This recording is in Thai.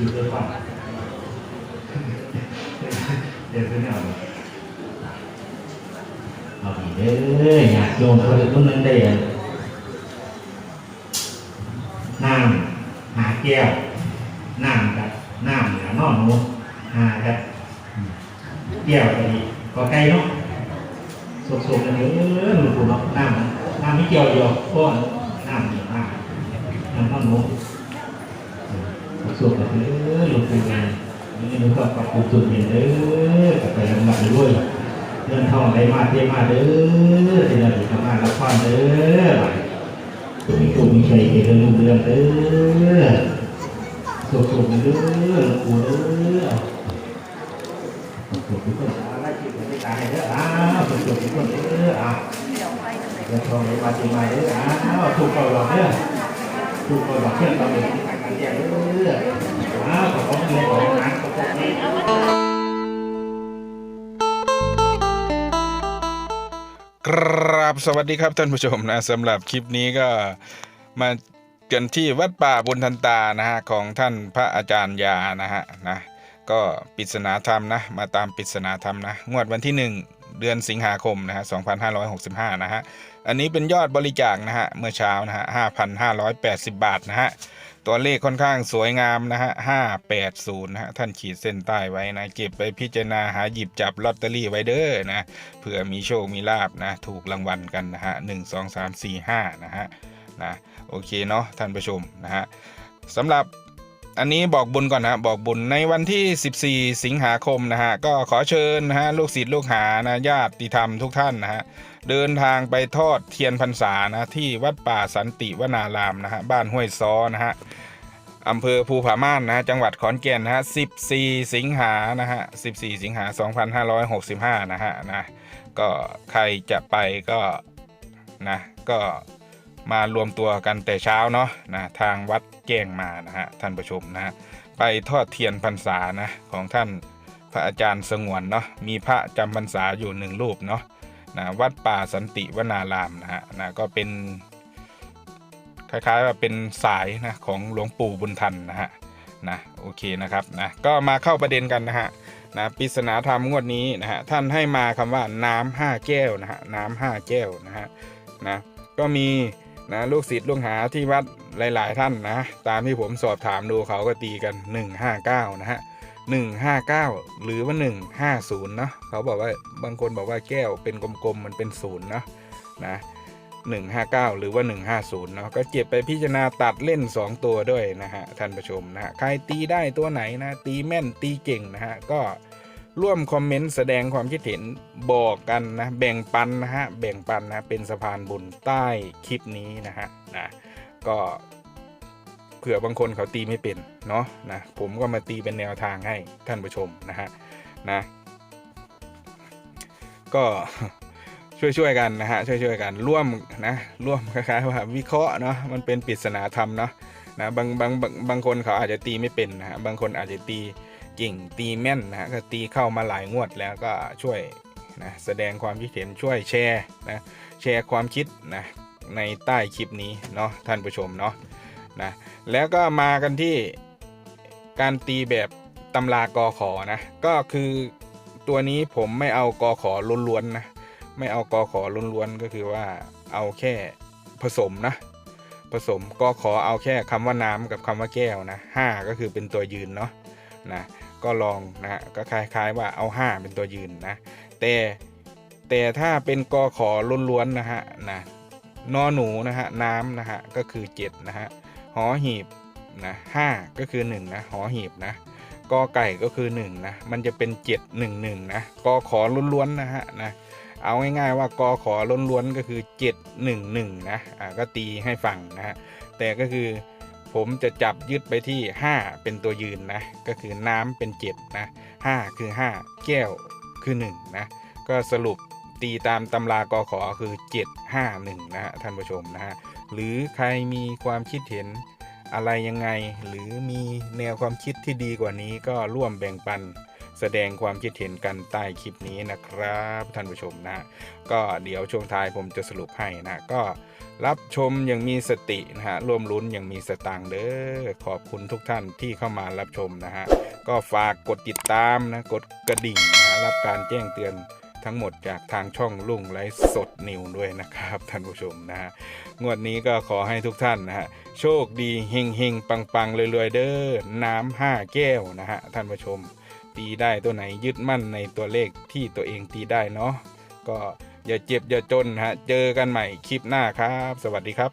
คิวเลยว่าเดี๋ยวขึ้นเอาเอาอีเด้ออยากโยมคนอื่นคนนึงได้อะน้ำหาแก้วน้ำกับน้ำเหนือนอนหนูหากับแก้วก็ดีก็ไกลเนาะสุกๆกันเด้อหลวงปู่เนาะน้ำน้ำไม่เกี่ยวเดียวเพราะว่าน้ำเดียวน้ำน้ำนอนหนู สุขกันเด้อหลวงปู่งานนี่นึกว่าปรับปรุงจุดเด่นเด้อกับไปลำบากด้วยเงินท่องได้มาเทียมาเด้อที่เราทำงานรับความเด้อตัวมีตัวมีใจเกิดรุ่งเรื่องเด้อสุขสุขเด้อหลวงปู่เด้อสุขทุกคนอะไรที่ไม่ตายเด้ออ้าวสุขทุกคนเด้ออ้าวเงินทองได้มาเทียมาเด้ออ้าวถูกกอด้อทุกคนบอกเพื่อนเราเป็นที่ทางกเรียนเรื่อยๆว้าวขอบคุณเลยขอ ครับสวัสดีครับท่านผู้ชมนะสำหรับคลิปนี้ก็มากันที่วัดป่าบุญทันตานะฮะของท่านพระอาจารย์ยานะฮะนะก็ปริศนาธรรมนะมาตามปริศนาธรรมนะงวดวันที่ 1 เดือนสิงหาคมนะฮะ2565 นะฮะอันนี้เป็นยอดบริจาคนะฮะเมื่อเช้านะฮะ5,580 บาทนะฮะ ตัวเลขค่อนข้างสวยงามนะฮะ580นะฮะท่านขีดเส้นใต้ไว้นะ เก็บไปพิจารณาหาหยิบจับลอตเตอรี่ไว้เด้อนะเผื่อมีโชคมีลาบนะ ถูกรางวัลกันนะฮะหนึ่งสองสามสี่ห้านะฮะนะโอเคเนาะท่านผู้ชมนะฮะสำหรับ อันนี้บอกบุญก่อนนะบอกบุญในวันที่ 14 สิงหาคมนะฮะก็ขอเชิญนะฮะลูกศิษย์ลูกหานะญาติธรรมทุกท่านนะฮะเดินทางไปทอดเทียนพรรษานะที่วัดป่าสันติวนารามนะฮะบ้านห้วยซ้อนะฮะอำเภอภูผาม่านนะฮะจังหวัดขอนแก่นนะฮะ 14 สิงหานะฮะ 14 สิงหา 2565 นะฮะนะก็ใครจะไปก็นะก็ มารวมตัวกันแต่เช้าเนาะนะทางวัดแจ้งมานะฮะท่านผู้ชมนะฮะไปทอดเทียนพรรษานะของท่านพระอาจารย์สงวนเนาะมีพระจำพรรษาอยู่หนึ่งรูปเนาะนะวัดป่าสันติวนารามนะฮะนะก็เป็น คล้ายๆว่าเป็นสายนะของหลวงปู่บุญทันนะฮะนะโอเคนะครับนะก็มาเข้าประเด็นกันนะฮะนะปริศนาธรรมงวดนี้นะฮะท่านให้มาคำว่าน้ำห้าแก้วนะฮะน้ำห้าแก้วนะฮะนะก็มี นะลูกศิษย์ลูกหาที่วัดหลาย ๆ ท่านนะ ตามที่ผมสอบถามดูเขาก็ตีกัน 159 นะฮะ 159 หรือว่า 150เนาะเขาบอกว่าบางคนบอกว่าแก้วเป็นกลมๆมันเป็นศูนย์เนาะนะ159 หรือว่า 150เนาะก็เก็บไปพิจารณาตัดเล่น 2 ตัวด้วยนะฮะท่านผู้ชมนะฮะใครตีได้ตัวไหนนะตีแม่นตีเก่งนะฮะก็ ร่วมคอมเมนต์แสดงความคิดเห็นบอกกันนะแบ่งปันนะฮะแบ่งปันนะเป็นสะพานบุญใต้คลิปนี้นะฮะนะก็เผื่อบางคนเขาตีไม่เป็นเนาะนะผมก็มาตีเป็นแนวทางให้ท่านผู้ชมนะฮะนะก็ช่วยๆกันนะฮะช่วยๆกันร่วมนะร่วมคล้ายๆว่าวิเคราะห์เนาะมันเป็นปริศนาธรรมเนาะนะบางบางบางบางคนเขาอาจจะตีไม่เป็นนะฮะบางคนอาจจะตี ก่งตีแม่นนะก็ตีเข้ามาหลายงวดแล้วก็ช่วยนะแสดงความคิดเห็นช่วยแชร์นะแชร์ความคิดนะในใต้คลิปนี้เนาะท่านผู้ชมเนาะนะแล้วก็มากันที่การตีแบบตำรากอขอนะก็คือตัวนี้ผมไม่เอากอขอล้วนๆนะไม่เอากอขอล้วนๆก็คือว่าเอาแค่ผสมนะผสมกอขอเอาแค่คำว่าน้ำกับคำว่าแก้วนะห้าก็คือเป็นตัวยืนเนาะนะ ก็ลองนะก็คล้ายๆว่าเอาห้าเป็นตัวยืนนะแต่แต่ถ้าเป็นกอขอล้วนๆนะฮะนะนอหนูนะฮะน้ำนะฮะก็คือ7นะฮะหอหีบนะห้าก็คือ1นะหอหีบนะกอไก่ก็คือ1นะมันจะเป็น 7 1 1นะกอขอล้วนๆนะฮะนะเอาง่ายๆว่ากอขอล้วนๆก็คือ 711นะอ่าก็ตีให้ฟังนะฮะแต่ก็คือ ผมจะจับยึดไปที่ 5 เป็นตัวยืนนะ ก็คือน้ำเป็น7นะ5คือ 5 แก้วคือ1นะ ก็สรุปตีตามตำรากอขอคือ 751 นะฮะท่านผู้ชมนะฮะ หรือใครมีความคิดเห็นอะไรยังไง หรือมีแนวความคิดที่ดีกว่านี้ก็ร่วมแบ่งปันแสดงความคิดเห็นกันใต้คลิปนี้นะครับท่านผู้ชมนะ ก็เดี๋ยวช่วงท้ายผมจะสรุปให้นะก็ รับชมอย่างมีสตินะฮะร่วมลุ้นอย่างมีสตางค์เด้อขอบคุณทุกท่านที่เข้ามารับชมนะฮะก็ฝากกดติดตามนะกดกระดิ่งนะรับการแจ้งเตือนทั้งหมดจากทางช่องลุงไลฟ์สดนิวด้วยนะครับท่านผู้ชมนะฮะงวดนี้ก็ขอให้ทุกท่านนะฮะโชคดีเฮงเฮงปังปังรวยๆเด้อน้ำห้าแก้วนะฮะท่านผู้ชม ตีได้ตัวไหนยึดมั่นในตัวเลขที่ตัวเองตีได้เนาะก็ อย่าเจ็บอย่าจนฮะ เจอกันใหม่คลิปหน้าครับ สวัสดีครับ